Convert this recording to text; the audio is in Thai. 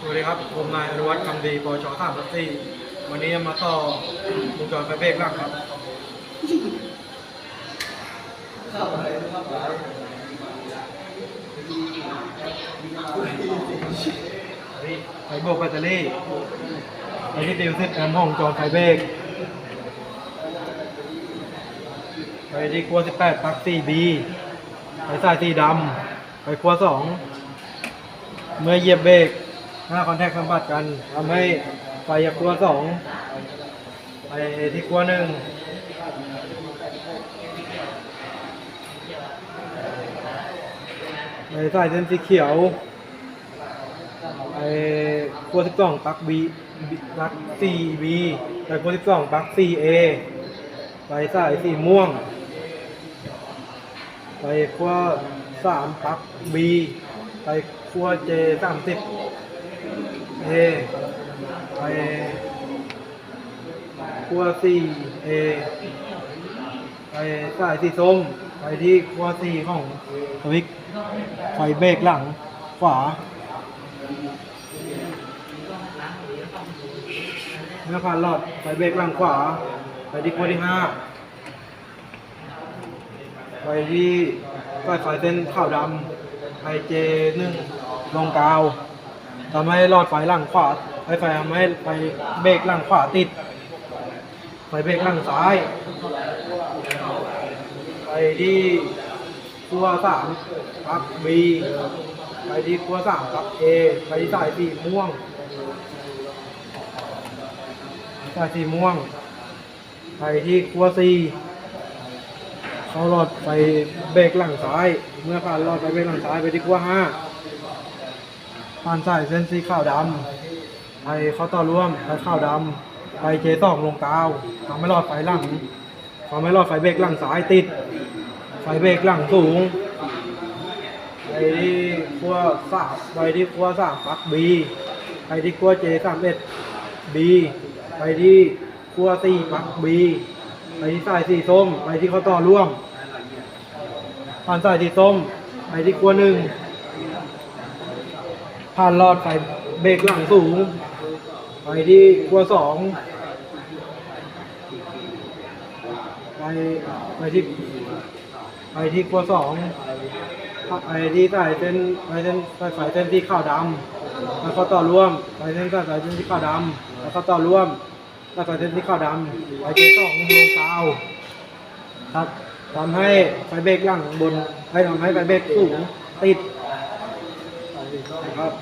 สวัสดีครับ ผมนายอนุวัฒน์คำดีปชสามรัตซี่ วันนี้มาต่อวงจรไฟเบรกล่างครับไฟโบกแบตเตอรี่ไฟที่ติวเซตแอมห้องจอไฟเบรกไฟที่ครัว18ปลั๊ก 4B ไฟสายสีดำไฟครัว2เมื่อเหยียบเบรก หน้าคอนแทคสัมผัสกันทำให้ไฟจากครัวสองไปที่ครัวหนึ่งไปสายเส้นสีเขียวไปครัวสิบสองปักบีปักสี่บีไปครัวสิบสองปักสี่เอไปสายสีม่วง ไปครัวสามปักบีไปครัวเจสามสิบ เอไปครัวสี่เอไปสายสีส้มไปที่ครัวสี่ของสวิกไฟเบรกหลังขวาเมื่อผ่านหลอดไฟเบรกหลังขวา ไปที่ครัวที่ห้าไปที่สายไฟเส้นขาวดำไอเจหนึ่งลงกาว ทำให้หลอดไฟหลังขวาไฟไฟทำให้ไฟเบรกหลังขวาติด ไฟเบรกหลังซ้าย ไปที่ขั้วสามปลั๊กบีไปที่ขั้วสามปลั๊กเอไปที่สายสีม่วง สายสีม่วง ไปที่ขั้วสี่เขาหลอดไฟเบรกหลังซ้าย เมื่อผ่านหลอดไฟเบรกหลังซ้ายไปที่ขั้วห้า ผ่านสายเส้นสีขาวดำไปเข้าต่อร่วมไปขาวดำไปเจสองลงกาวทำให้หลอดไฟหลังทำให้หลอดไฟเบรกหลังซ้ายติด ไฟเบรกหลังสูงไปที่ขั้วสามไปที่ขั้วสามปักบีไปที่ขั้วเจสามเอ็ดบีไปที่ขั้วสี่ปักบีไปที่สายสีส้ม ไปที่ข้อต่อร่วมผ่านสายสีส้ม ไปที่ครัวหนึ่ง ผ่านหลอดไฟเบรกหลังสูง ไปที่คัวสองไปไปที่ไปที่คัวสองไปที่สายเส้นไปเส้นสายไฟเส้นที่ขาวดำแล้วข้อต่อร่วมไปเส้นสายไฟเส้นที่ขาวดำแล้วข้อต่อร่วมแล้วก็เส้นที่ขาวดำไปเจสองลงกาครับทำให้ไฟเบรกหลังบนให้ทำให้ไฟเบรกสูงติด ครับ